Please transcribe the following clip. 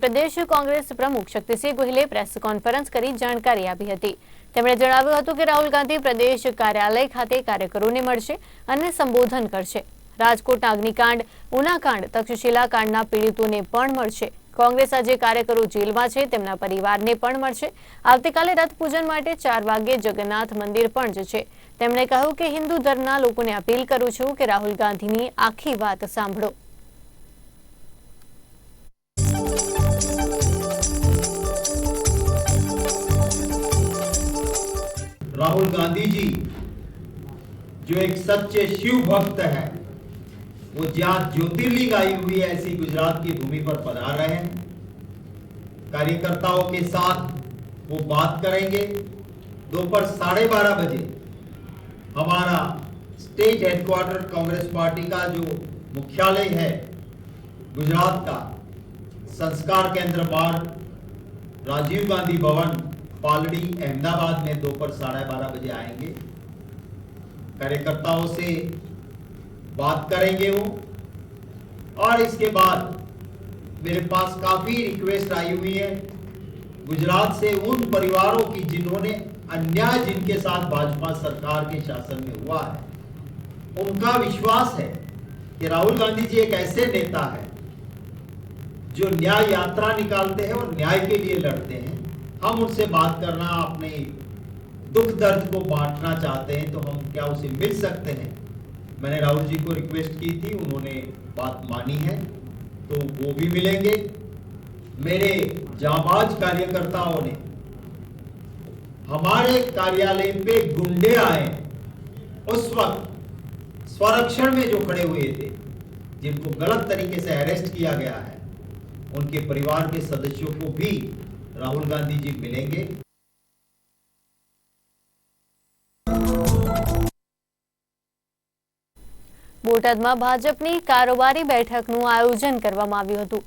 પ્રદેશ કોંગ્રેસ પ્રમુખ Shaktisinh ગોહિલે press conference કરી જાણકારી આપી હતી. તેમણે જણાવ્યું હતું કે રાહુલ ગાંધી પ્રદેશ કાર્યાલય ખાતે કાર્યકરોને મળશે અને સંબોધન કરશે. રાજકોટના અગ્નિકાંડ, ઉનાકાંડ, તક્ષશિલા કાંડના પીડિતોને પણ મળશે. કોંગ્રેસ આજે કાર્યકરો જેલમાં છે, તેમના પરિવારને પણ મળશે. આવતીકાલે રથ પૂજન માટે ચાર વાગ્યે જગન્નાથ મંદિર પણ જશે તેમણે કહ્યું કે હિન્દુ ધર્મના લોકોને અપીલ કરું છું કે રાહુલ ગાંધીની આખી વાત સાંભળો. राहुल गांधी जी, जो एक सच्चे शिव भक्त है, वो जहाँ ज्योतिर्लिंग आई हुई है, ऐसी गुजरात की भूमि पर पधार रहे हैं। कार्यकर्ताओं के साथ वो बात करेंगे। दोपहर साढ़े बारह बजे हमारा स्टेट हेडक्वार्टर कांग्रेस पार्टी का जो मुख्यालय है, गुजरात का संस्कार केंद्र मार्ग राजीव गांधी भवन पालड़ी अहमदाबाद में दोपहर साढ़े बारह बजे आएँगे। कार्यकर्ताओं से बात करेंगे वो। और इसके बाद मेरे पास काफ़ी रिक्वेस्ट आई हुई है गुजरात से उन परिवारों की जिन्होंने अन्याय जिनके साथ भाजपा सरकार के शासन में हुआ है, उनका विश्वास है कि राहुल गांधी जी एक ऐसे नेता है जो न्याय यात्रा निकालते हैं और न्याय के लिए लड़ते हैं। हम उनसे बात करना, अपने दुख दर्द को बांटना चाहते हैं तो हम क्या उसे मिल सकते हैं? मैंने राहुल जी को रिक्वेस्ट की थी, उन्होंने बात मानी है तो वो भी मिलेंगे। मेरे जाबाज कार्यकर्ताओं ने, हमारे कार्यालय पे गुंडे आए, उस वक्त स्वरक्षण में जो खड़े हुए थे, जिनको गलत तरीके से अरेस्ट किया गया है, उनके परिवार के सदस्यों को भी राहुल गांधी जी मिलेंगे બોટાદમાં ભાજપની કારોબારી બેઠકનું આયોજન કરવામાં આવ્યું હતું